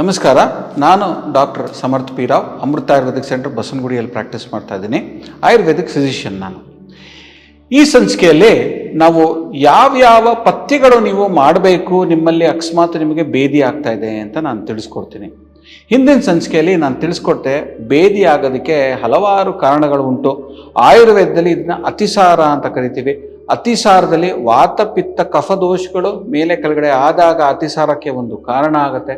ನಮಸ್ಕಾರ, ನಾನು doctor Samarth P Rao Amrita ayurvedic centre ಬಸವನಗುಡಿಯಲ್ಲಿ practice ಮಾಡ್ತಾ ಇದ್ದೀನಿ. ಆಯುರ್ವೇದಿಕ್ ಫಿಸಿಷಿಯನ್ ನಾನು. ಈ ಸಂಚಿಕೆಯಲ್ಲಿ ನಾವು ಯಾವ್ಯಾವ ಪಥ್ಯಗಳು ನೀವು ಮಾಡಬೇಕು, ನಿಮ್ಮಲ್ಲಿ ಅಕಸ್ಮಾತ್ ನಿಮಗೆ ಬೇದಿ ಆಗ್ತಾ ಇದೆ ಅಂತ ನಾನು ತಿಳಿಸ್ಕೊಡ್ತೀನಿ. ಹಿಂದಿನ ಸಂಚಿಕೆಯಲ್ಲಿ ನಾನು ತಿಳಿಸ್ಕೊಟ್ಟೆ ಬೇದಿ ಆಗೋದಕ್ಕೆ ಹಲವಾರು ಕಾರಣಗಳು ಉಂಟು. ಆಯುರ್ವೇದದಲ್ಲಿ ಇದನ್ನ ಅತಿಸಾರ ಅಂತ ಕರಿತೀವಿ. ಅತಿಸಾರದಲ್ಲಿ ವಾತಪಿತ್ತ ಕಫದೋಷಗಳು ಕಫ ದೋಷಗಳು ಮೇಲೆ ಕೆಳಗಡೆ ಆದಾಗ ಅತಿಸಾರಕ್ಕೆ ಒಂದು ಕಾರಣ ಆಗುತ್ತೆ.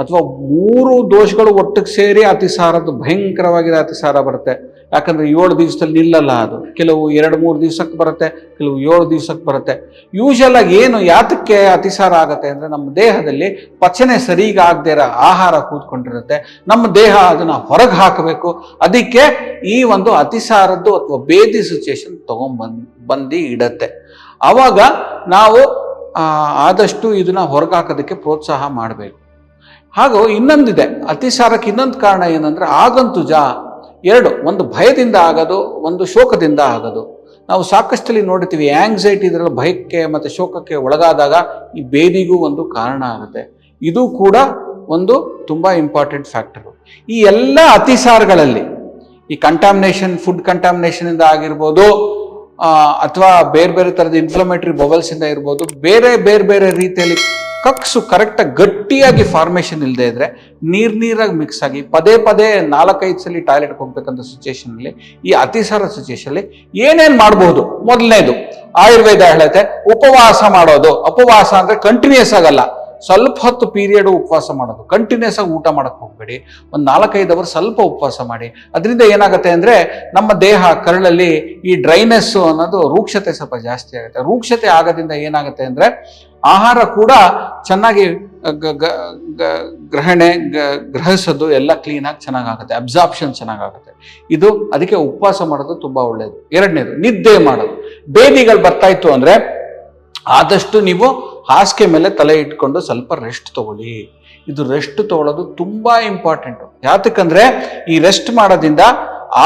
ಅಥವಾ ಮೂರು ದೋಷಗಳು ಒಟ್ಟಿಗೆ ಸೇರಿ ಅತಿಸಾರದ್ದು ಭಯಂಕರವಾಗಿರೋ ಅತಿಸಾರ ಬರುತ್ತೆ. ಯಾಕಂದರೆ ಏಳು ದಿವಸದಲ್ಲಿ ನಿಲ್ಲಲ್ಲ ಅದು. ಕೆಲವು ಎರಡು, ಮೂರು ದಿವ್ಸಕ್ಕೆ ಬರುತ್ತೆ, ಕೆಲವು ಏಳು ದಿವ್ಸಕ್ಕೆ ಬರುತ್ತೆ. ಯೂಶಲ್ ಆಗಿ ಏನು, ಯಾತಕ್ಕೆ ಅತಿಸಾರ ಆಗುತ್ತೆ ಅಂದರೆ ನಮ್ಮ ದೇಹದಲ್ಲಿ ಪಚನೆ ಸರಿಯಾಗಿ ಆಗದೇ ಇರೋ ಆಹಾರ ಕೂತ್ಕೊಂಡಿರುತ್ತೆ. ನಮ್ಮ ದೇಹ ಅದನ್ನು ಹೊರಗೆ ಹಾಕಬೇಕು. ಅದಕ್ಕೆ ಈ ಒಂದು ಅತಿಸಾರದ್ದು ಅಥವಾ ಬೇದಿ ಸಿಚುಯೇಷನ್ ತೊಗೊಂಬಂದು, ಬಂದು ಇಡತ್ತೆ. ಆವಾಗ ನಾವು ಆದಷ್ಟು ಇದನ್ನ ಹೊರಗಾಕೋದಕ್ಕೆ ಪ್ರೋತ್ಸಾಹ ಮಾಡಬೇಕು. ಹಾಗೂ ಇನ್ನೊಂದಿದೆ, ಅತಿಸಾರಕ್ಕೆ ಇನ್ನೊಂದು ಕಾರಣ ಏನಂದ್ರೆ ಆಗಂತುಜ, ಎರಡು, ಒಂದು ಭಯದಿಂದ ಆಗೋದು, ಒಂದು ಶೋಕದಿಂದ ಆಗೋದು. ನಾವು ಸಾಕಷ್ಟಲ್ಲಿ ನೋಡ್ತೀವಿ ಆಂಗ್ಸೈಟಿ ಇದರಲ್ಲಿ ಭಯಕ್ಕೆ ಮತ್ತು ಶೋಕಕ್ಕೆ ಒಳಗಾದಾಗ ಈ ಬೇದಿಗೂ ಒಂದು ಕಾರಣ ಆಗುತ್ತೆ. ಇದು ಕೂಡ ಒಂದು ತುಂಬ ಇಂಪಾರ್ಟೆಂಟ್ ಫ್ಯಾಕ್ಟರು ಈ ಎಲ್ಲ ಅತಿಸಾರಗಳಲ್ಲಿ, ಈ ಕಂಟಾಮಿನೇಷನ್ ಫುಡ್ ಕಂಟಾಮಿನೇಷನಿಂದ ಆಗಿರ್ಬೋದು ಅಥವಾ ಬೇರೆ ಬೇರೆ ಥರದ ಇನ್ಫ್ಲಮೇಟರಿ ಬಬಲ್ಸಿಂದ ಇರ್ಬೋದು, ಬೇರೆ ಬೇರೆ ಬೇರೆ ರೀತಿಯಲ್ಲಿ ಕಕ್ಸು ಕರೆಕ್ಟಾಗಿ ಗಟ್ಟಿಯಾಗಿ ಫಾರ್ಮೇಷನ್ ಇಲ್ಲದೆ ಇದ್ರೆ ನೀರ್ ನೀರಾಗಿ ಮಿಕ್ಸ್ ಆಗಿ ಪದೇ ಪದೇ ನಾಲ್ಕೈದು ಸಲ ಟಾಯ್ಲೆಟ್ಗೆ ಹೋಗ್ಬೇಕಂತ ಸಿಚುಯೇಷನ್ ಅಲ್ಲಿ, ಈ ಅತಿಸಾರ ಸಿಚುಯೇಷನಲ್ಲಿ ಏನೇನ್ ಮಾಡಬಹುದು ಮೊದಲನೇದು, ಆಯುರ್ವೇದ ಹೇಳುತ್ತೆ, ಉಪವಾಸ ಮಾಡೋದು. ಉಪವಾಸ ಅಂದ್ರೆ ಕಂಟಿನ್ಯೂಸ್ ಆಗಲ್ಲ. ಸ್ವಲ್ಪ ಹೊತ್ತು ಪೀರಿಯಡ್ ಉಪವಾಸ ಮಾಡೋದು. ಕಂಟಿನ್ಯೂಸ್ ಆಗಿ ಊಟ ಮಾಡಕ್ಕೆ ಹೋಗ್ಬೇಡಿ. ಒಂದು ನಾಲ್ಕೈದು ಅವರ್ ಸ್ವಲ್ಪ ಉಪವಾಸ ಮಾಡಿ. ಅದರಿಂದ ಏನಾಗುತ್ತೆ ಅಂದ್ರೆ ನಮ್ಮ ದೇಹ, ಕರಳಲ್ಲಿ ಈ ಡ್ರೈನೆಸ್ ಅನ್ನೋದು ರೂಕ್ಷತೆ ಸ್ವಲ್ಪ ಜಾಸ್ತಿ ಆಗುತ್ತೆ. ರೂಕ್ಷತೆ ಆಗೋದ್ರಿಂದ ಏನಾಗುತ್ತೆ ಅಂದ್ರೆ ಆಹಾರ ಕೂಡ ಚೆನ್ನಾಗಿ ಗ್ರಹಣೆ ಗ್ರಹಿಸೋದು ಎಲ್ಲ ಕ್ಲೀನಾಗಿ ಚೆನ್ನಾಗಾಗುತ್ತೆ. ಅಬ್ಸಾರ್ಪ್ಷನ್ ಚೆನ್ನಾಗಾಗುತ್ತೆ. ಇದು ಅದಕ್ಕೆ ಉಪವಾಸ ಮಾಡೋದು ತುಂಬಾ ಒಳ್ಳೆಯದು ಎರಡನೇದು, ನಿದ್ದೆ ಮಾಡೋದು. ಬೇದಿಗಳು ಬರ್ತಾ ಇತ್ತು ಅಂದ್ರೆ ಆದಷ್ಟು ನೀವು ಹಾಸಿಗೆ ಮೇಲೆ ತಲೆ ಇಟ್ಕೊಂಡು ಸ್ವಲ್ಪ ರೆಸ್ಟ್ ತಗೊಳ್ಳಿ. ಇದು ರೆಸ್ಟ್ ತಗೊಳ್ಳೋದು ತುಂಬಾ ಇಂಪಾರ್ಟೆಂಟ್ ಯಾತಕ್ಕಂದ್ರೆ ಈ ರೆಸ್ಟ್ ಮಾಡೋದ್ರಿಂದ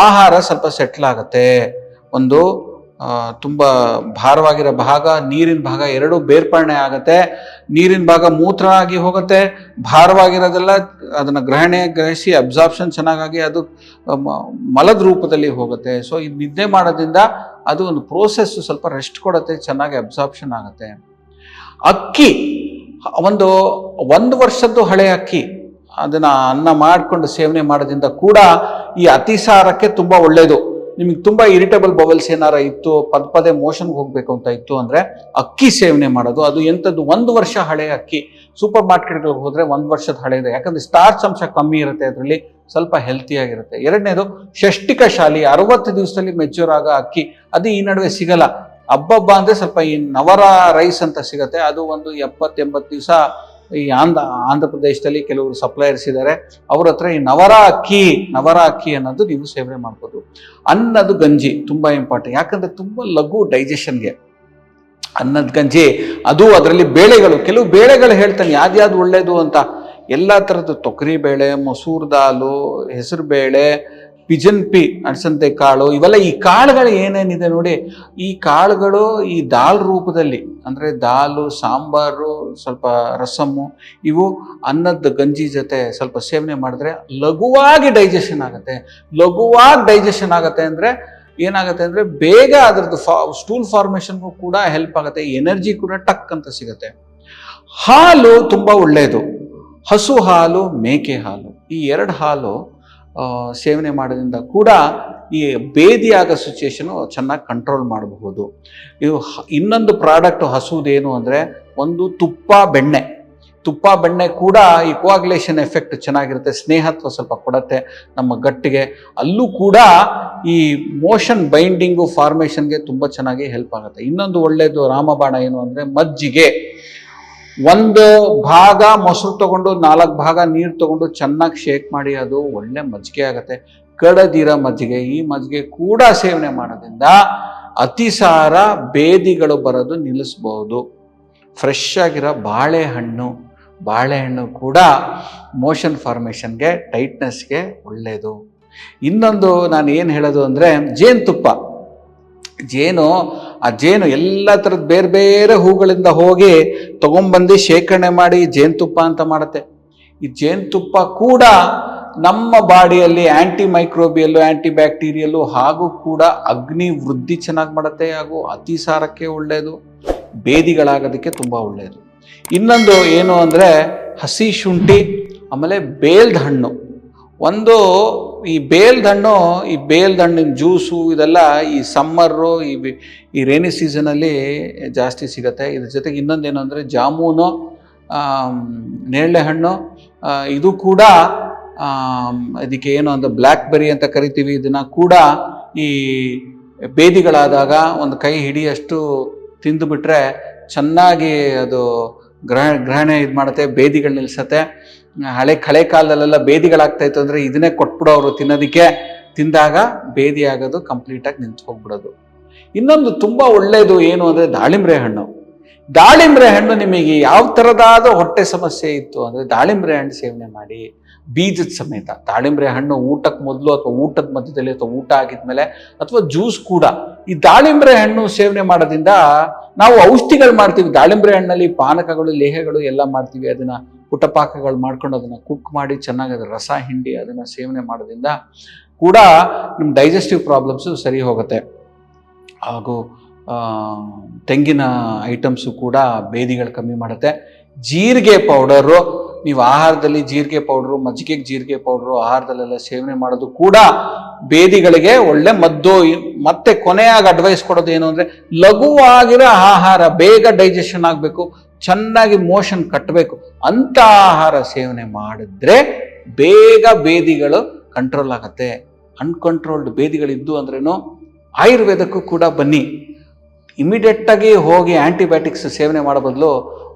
ಆಹಾರ ಸ್ವಲ್ಪ ಸೆಟ್ಲ್ ಆಗುತ್ತೆ. ಒಂದು ತುಂಬ ಭಾರವಾಗಿರೋ ಭಾಗ, ನೀರಿನ ಭಾಗ ಎರಡೂ ಬೇರ್ಪರಣೆ ಆಗುತ್ತೆ. ನೀರಿನ ಭಾಗ ಮೂತ್ರ ಆಗಿ ಹೋಗುತ್ತೆ. ಭಾರವಾಗಿರೋದೆಲ್ಲ ಅದನ್ನ ಗ್ರಹಣೆ, ಗ್ರಹಿಸಿ ಅಬ್ಸಾರ್ಪ್ಷನ್ ಚೆನ್ನಾಗಾಗಿ ಅದು ಮಲದ ರೂಪದಲ್ಲಿ ಹೋಗುತ್ತೆ. ಸೊ ಇದು ನಿದ್ದೆ ಮಾಡೋದ್ರಿಂದ ಅದು ಒಂದು ಪ್ರೋಸೆಸ್ ಸ್ವಲ್ಪ ರೆಸ್ಟ್ ಕೊಡುತ್ತೆ, ಚೆನ್ನಾಗಿ ಅಬ್ಸಾರ್ಪ್ಷನ್ ಆಗುತ್ತೆ. ಅಕ್ಕಿ, ಒಂದು ಒಂದು ವರ್ಷದ್ದು ಹಳೆ ಅಕ್ಕಿ, ಅದನ್ನು ಅನ್ನ ಮಾಡಿಕೊಂಡು ಸೇವನೆ ಮಾಡೋದ್ರಿಂದ ಕೂಡ ಈ ಅತಿಸಾರಕ್ಕೆ ತುಂಬ ಒಳ್ಳೆಯದು ನಿಮಗೆ ತುಂಬ ಇರಿಟೇಬಲ್ ಬಬಲ್ಸ್ ಏನಾರ ಇತ್ತು, ಪದ ಪದೇ ಮೋಷನ್ಗೆ ಹೋಗಬೇಕು ಅಂತ ಇತ್ತು ಅಂದರೆ ಅಕ್ಕಿ ಸೇವನೆ ಮಾಡೋದು. ಅದು ಎಂಥದ್ದು ಒಂದು ವರ್ಷ ಹಳೆಯ ಅಕ್ಕಿ. ಸೂಪರ್ ಮಾರ್ಕೆಟ್ಗಳಿಗೆ ಹೋದರೆ ಒಂದು ವರ್ಷದ ಹಳೆಯದು ಯಾಕಂದರೆ ಸ್ಟಾರ್ಚ್ ಅಂಶ ಕಮ್ಮಿ ಇರುತ್ತೆ ಅದರಲ್ಲಿ, ಸ್ವಲ್ಪ ಹೆಲ್ತಿಯಾಗಿರುತ್ತೆ ಎರಡನೇದು ಷಷ್ಟಿಕ ಶಾಲಿ ಅರವತ್ತು ದಿವಸದಲ್ಲಿ ಮೆಚ್ಯೂರ್ ಆಗೋ ಅಕ್ಕಿ, ಅದು ಈ ನಡುವೆ ಸಿಗಲ್ಲ. ಹಬ್ಬಬ್ಬ ಅಂದ್ರೆ ಸ್ವಲ್ಪ ಈ ನವರ ರೈಸ್ ಅಂತ ಸಿಗುತ್ತೆ. ಅದು ಒಂದು ಎಪ್ಪತ್ತೆಂಬತ್ತು ದಿವಸ ಈ ಆಂಧ್ರ ಆಂಧ್ರ ಪ್ರದೇಶದಲ್ಲಿ ಕೆಲವರು ಸಪ್ಲೈಯರ್ಸ್ ಇದ್ದಾರೆ ಅವ್ರ ಹತ್ರ ಈ ನವರ ಅಕ್ಕಿ ನವರ ಅಕ್ಕಿ ಅನ್ನೋದು ನೀವು ಸೇವನೆ ಮಾಡ್ಬೋದು. ಅನ್ನದು ಗಂಜಿ ತುಂಬ ಇಂಪಾರ್ಟೆಂಟ್ ಯಾಕಂದ್ರೆ ತುಂಬ ಲಘು ಡೈಜೆಷನ್ಗೆ ಅನ್ನದ ಗಂಜಿ, ಅದು ಅದರಲ್ಲಿ ಬೇಳೆಗಳು, ಕೆಲವು ಬೇಳೆಗಳು ಹೇಳ್ತಾನೆ ಯಾವ್ದು ಒಳ್ಳೇದು ಅಂತ. ಎಲ್ಲ ಥರದ್ದು ತೊಗರಿ ಬೇಳೆ, ಮಸೂರ್ ದಾಲು, ಹೆಸರು ಬೇಳೆ ಪಿಜನ್ ಪಿ ಅಣಸಂತೆ ಕಾಳು, ಇವೆಲ್ಲ ಈ ಕಾಳುಗಳು ಏನೇನಿದೆ ನೋಡಿ, ಈ ಕಾಳುಗಳು ಈ ದಾಲ್ ರೂಪದಲ್ಲಿ, ಅಂದ್ರೆ ದಾಲು, ಸಾಂಬಾರು, ಸ್ವಲ್ಪ ರಸಮ್ಮು ಇವು ಅನ್ನದ ಗಂಜಿ ಜೊತೆ ಸ್ವಲ್ಪ ಸೇವನೆ ಮಾಡಿದ್ರೆ ಲಘುವಾಗಿ ಡೈಜೆಷನ್ ಆಗುತ್ತೆ. ಲಘುವಾಗಿ ಡೈಜೆಷನ್ ಆಗುತ್ತೆ ಅಂದ್ರೆ ಏನಾಗುತ್ತೆ ಅಂದ್ರೆ ಬೇಗ ಅದರದ್ದು ಫಾ ಸ್ಟೂಲ್ ಫಾರ್ಮೇಷನ್ಗೂ ಕೂಡ ಹೆಲ್ಪ್ ಆಗುತ್ತೆ ಎನರ್ಜಿ ಕೂಡ ಟಕ್ ಅಂತ ಸಿಗುತ್ತೆ. ಹಾಲು ತುಂಬಾ ಒಳ್ಳೆಯದು ಹಸು ಹಾಲು, ಮೇಕೆ ಹಾಲು, ಈ ಎರಡು ಹಾಲು ಸೇವನೆ ಮಾಡೋದ್ರಿಂದ ಕೂಡ ಈ ಬೇದಿಯಾಗೋ ಸಿಚುಯೇಷನು ಚೆನ್ನಾಗಿ ಕಂಟ್ರೋಲ್ ಮಾಡಬಹುದು. ಇದು ಇನ್ನೊಂದು ಪ್ರಾಡಕ್ಟ್ ಹಸುವುದೇನು ಅಂದರೆ ಒಂದು ತುಪ್ಪ ಬೆಣ್ಣೆ. ತುಪ್ಪ ಬೆಣ್ಣೆ ಕೂಡ ಈ ಕೋಆಗ್ಲೇಷನ್ ಎಫೆಕ್ಟ್ ಚೆನ್ನಾಗಿರುತ್ತೆ, ಸ್ನೇಹತ್ವ ಸ್ವಲ್ಪ ಕೊಡುತ್ತೆ ನಮ್ಮ ಗಟ್ಟಿಗೆ. ಅಲ್ಲೂ ಕೂಡ ಈ ಮೋಷನ್ ಬೈಂಡಿಂಗು ಫಾರ್ಮೇಷನ್ಗೆ ತುಂಬ ಚೆನ್ನಾಗಿ ಹೆಲ್ಪ್ ಆಗುತ್ತೆ. ಇನ್ನೊಂದು ಒಳ್ಳೆಯದು ರಾಮಬಾಣ ಏನು ಅಂದರೆ ಮಜ್ಜಿಗೆ. ಒಂದು ಭಾಗ ಮೊಸರು ತಗೊಂಡು, ನಾಲ್ಕು ಭಾಗ ನೀರು ತಗೊಂಡು ಚೆನ್ನಾಗಿ ಶೇಕ್ ಮಾಡಿ, ಅದು ಒಳ್ಳೆ ಮಜ್ಜಿಗೆ ಆಗುತ್ತೆ. ಕಡದಿರ ಮಜ್ಜಿಗೆ, ಈ ಮಜ್ಜಿಗೆ ಕೂಡ ಸೇವನೆ ಮಾಡೋದ್ರಿಂದ ಅತಿಸಾರ ಬೇದಿಗಳು ಬರೋದು ನಿಲ್ಲಿಸ್ಬೋದು. ಫ್ರೆಶ್ ಆಗಿರೋ ಬಾಳೆಹಣ್ಣು ಬಾಳೆಹಣ್ಣು ಕೂಡ ಮೋಷನ್ ಫಾರ್ಮೇಷನ್ಗೆ ಟೈಟ್ನೆಸ್ಗೆ ಒಳ್ಳೆಯದು ಇನ್ನೊಂದು ನಾನು ಏನು ಹೇಳೋದು ಅಂದರೆ, ಜೇನುತುಪ್ಪ. ಜೇನು ಆ ಜೇನು ಎಲ್ಲ ಥರದ ಬೇರೆ ಬೇರೆ ಹೂಗಳಿಂದ ಹೋಗಿ ತಗೊಂಬಂದು ಶೇಖರಣೆ ಮಾಡಿ ಜೇನುತುಪ್ಪ ಅಂತ ಮಾಡುತ್ತೆ. ಈ ಜೇನುತುಪ್ಪ ಕೂಡ ನಮ್ಮ ಬಾಡಿಯಲ್ಲಿ ಆ್ಯಂಟಿ ಮೈಕ್ರೋಬಿಯಲ್ಲು ಆ್ಯಂಟಿ ಬ್ಯಾಕ್ಟೀರಿಯಲ್ಲು ಹಾಗೂ ಕೂಡ ಅಗ್ನಿ ವೃದ್ಧಿ ಚೆನ್ನಾಗಿ ಮಾಡುತ್ತೆ ಹಾಗೂ ಅತಿಸಾರಕ್ಕೆ ಒಳ್ಳೆಯದು ಬೇದಿಗಳಾಗೋದಕ್ಕೆ ತುಂಬ ಒಳ್ಳೆಯದು ಇನ್ನೊಂದು ಏನು ಅಂದರೆ ಹಸಿ ಶುಂಠಿ, ಆಮೇಲೆ ಬೇಲ್ದ ಹಣ್ಣು. ಒಂದು ಈ ಬೇಲ್ದಣ್ಣು ಈ ಬೇಲ್ದಣ್ಣಿನ ಜ್ಯೂಸು ಇದೆಲ್ಲ ಈ ಸಮ್ಮರು, ಈ ಈ ರೇನಿ ಸೀಸನಲ್ಲಿ ಜಾಸ್ತಿ ಸಿಗುತ್ತೆ. ಇದ್ರ ಜೊತೆಗೆ ಇನ್ನೊಂದೇನು ಅಂದರೆ ಜಾಮೂನು ನೇರಳೆ ಹಣ್ಣು ಇದು ಕೂಡ ಅದಕ್ಕೆ ಏನು ಅಂದರೆ ಬ್ಲ್ಯಾಕ್ ಬೆರಿ ಅಂತ ಕರಿತೀವಿ. ಇದನ್ನು ಕೂಡ ಈ ಬೇದಿಗಳಾದಾಗ ಒಂದು ಕೈ ಹಿಡಿಯಷ್ಟು ತಿಂದುಬಿಟ್ರೆ ಚೆನ್ನಾಗಿ ಅದು ಗ್ರಹ, ಗ್ರಹಣೆ ಇದು ಮಾಡುತ್ತೆ, ಬೇದಿಗಳು ನಿಲ್ಸತ್ತೆ. ಹಳೆ ಕಳೆ ಕಾಲದಲ್ಲೆಲ್ಲ ಬೇದಿಗಳಾಗ್ತಾ ಇತ್ತು ಅಂದರೆ ಇದನ್ನೇ ಅವರು ತಿನ್ನೋದಕ್ಕೆ. ತಿಂದಾಗ ಬೇದಿ ಆಗೋದು ಕಂಪ್ಲೀಟಾಗಿ ನಿಂತು ಹೋಗ್ಬಿಡೋದು ಇನ್ನೊಂದು ತುಂಬ ಒಳ್ಳೆಯದು ಏನು ಅಂದರೆ ದಾಳಿಂಬ್ರೆ ಹಣ್ಣು. ದಾಳಿಂಬ್ರೆ ಹಣ್ಣು ನಿಮಗೆ ಯಾವ ಥರದಾದ ಹೊಟ್ಟೆ ಸಮಸ್ಯೆ ಇತ್ತು ಅಂದರೆ ದಾಳಿಂಬ್ರೆ ಹಣ್ಣು ಸೇವನೆ ಮಾಡಿ ಬೀಜದ ಸಮೇತ ದಾಳಿಂಬೆ ಹಣ್ಣು ಊಟಕ್ಕೆ ಮೊದಲು ಅಥವಾ ಊಟದ ಮಧ್ಯದಲ್ಲಿ ಅಥವಾ ಊಟ ಆಗಿದ್ಮೇಲೆ ಅಥವಾ ಜ್ಯೂಸ್ ಕೂಡ ಈ ದಾಳಿಂಬೆ ಹಣ್ಣು ಸೇವನೆ ಮಾಡೋದ್ರಿಂದ ನಾವು ಔಷಧಿಗಳು ಮಾಡ್ತೀವಿ. ದಾಳಿಂಬೆ ಹಣ್ಣಲ್ಲಿ ಪಾನಕಗಳು, ಲೇಹಗಳು ಎಲ್ಲ ಮಾಡ್ತೀವಿ. ಅದನ್ನ ಪುಟಪಾಕಗಳು ಮಾಡ್ಕೊಂಡು ಅದನ್ನ ಕುಕ್ ಮಾಡಿ ಚೆನ್ನಾಗಿ ಅದ್ರ ರಸ, ಹಿಂಡಿ ಅದನ್ನ ಸೇವನೆ ಮಾಡೋದ್ರಿಂದ ಕೂಡ ನಿಮ್ಮ ಡೈಜೆಸ್ಟಿವ್ ಪ್ರಾಬ್ಲಮ್ಸು ಸರಿ ಹೋಗುತ್ತೆ. ಹಾಗೂ ತೆಂಗಿನ ಐಟಮ್ಸು ಕೂಡ ಬೇದಿಗಳು ಕಮ್ಮಿ ಮಾಡುತ್ತೆ. ಜೀರಿಗೆ ಪೌಡರು ನೀವು ಆಹಾರದಲ್ಲಿ ಜೀರಿಗೆ ಪೌಡ್ರು ಮಜ್ಜಿಗೆಗೆ ಜೀರಿಗೆ ಪೌಡ್ರು ಆಹಾರದಲ್ಲೆಲ್ಲ ಸೇವನೆ ಮಾಡೋದು ಕೂಡ ಬೇದಿಗಳಿಗೆ ಒಳ್ಳೆ ಮದ್ದು, ಮತ್ತೆ ಕೊನೆಯಾಗಿ ಅಡ್ವೈಸ್ ಕೊಡೋದು ಏನು ಅಂದರೆ ಲಘುವಾಗಿರೋ ಆಹಾರ ಬೇಗ ಡೈಜೆಷನ್ ಆಗಬೇಕು, ಚೆನ್ನಾಗಿ ಮೋಷನ್ ಕಟ್ಟಬೇಕು ಅಂಥ ಆಹಾರ ಸೇವನೆ ಮಾಡಿದ್ರೆ ಬೇಗ ಬೇದಿಗಳು ಕಂಟ್ರೋಲ್ ಆಗುತ್ತೆ. ಅನ್ಕಂಟ್ರೋಲ್ಡ್ ಬೇದಿಗಳಿದ್ದು ಅಂದ್ರೇನು ಆಯುರ್ವೇದಕ್ಕೂ ಕೂಡ ಬನ್ನಿ. ಇಮಿಡಿಯೇಟಾಗಿ ಹೋಗಿ ಆ್ಯಂಟಿಬಯೋಟಿಕ್ಸ್ ಸೇವನೆ ಮಾಡೋ ಬದಲು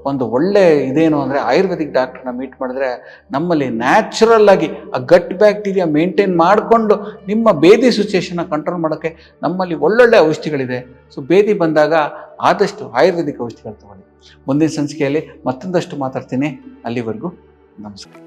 ಒಂದು ಒಳ್ಳೆ ಇದೇನು ಅಂದರೆ ಆಯುರ್ವೇದಿಕ್ ಡಾಕ್ಟ್ರನ್ನ ಮೀಟ್ ಮಾಡಿದ್ರೆ ನಮ್ಮಲ್ಲಿ ನ್ಯಾಚುರಲ್ ಆಗಿ ಆ ಗಟ್ ಬ್ಯಾಕ್ಟೀರಿಯಾ ಮೇಂಟೈನ್ ಮಾಡಿಕೊಂಡು ನಿಮ್ಮ ಬೇದಿ ಸಿಚುಯೇಷನ್ನ ಕಂಟ್ರೋಲ್ ಮಾಡೋಕ್ಕೆ ನಮ್ಮಲ್ಲಿ ಒಳ್ಳೊಳ್ಳೆ ಔಷಧಿಗಳಿದೆ. ಸೊ ಬೇದಿ ಬಂದಾಗ ಆದಷ್ಟು ಆಯುರ್ವೇದಿಕ್ ಔಷಧಿಗಳು ತಗೊಳ್ಳಿ. ಮುಂದಿನ ಸಂಚಿಕೆಯಲ್ಲಿ ಮತ್ತೊಂದಷ್ಟು ಮಾತಾಡ್ತೀನಿ. ಅಲ್ಲಿವರೆಗೂ ನಮಸ್ಕಾರ.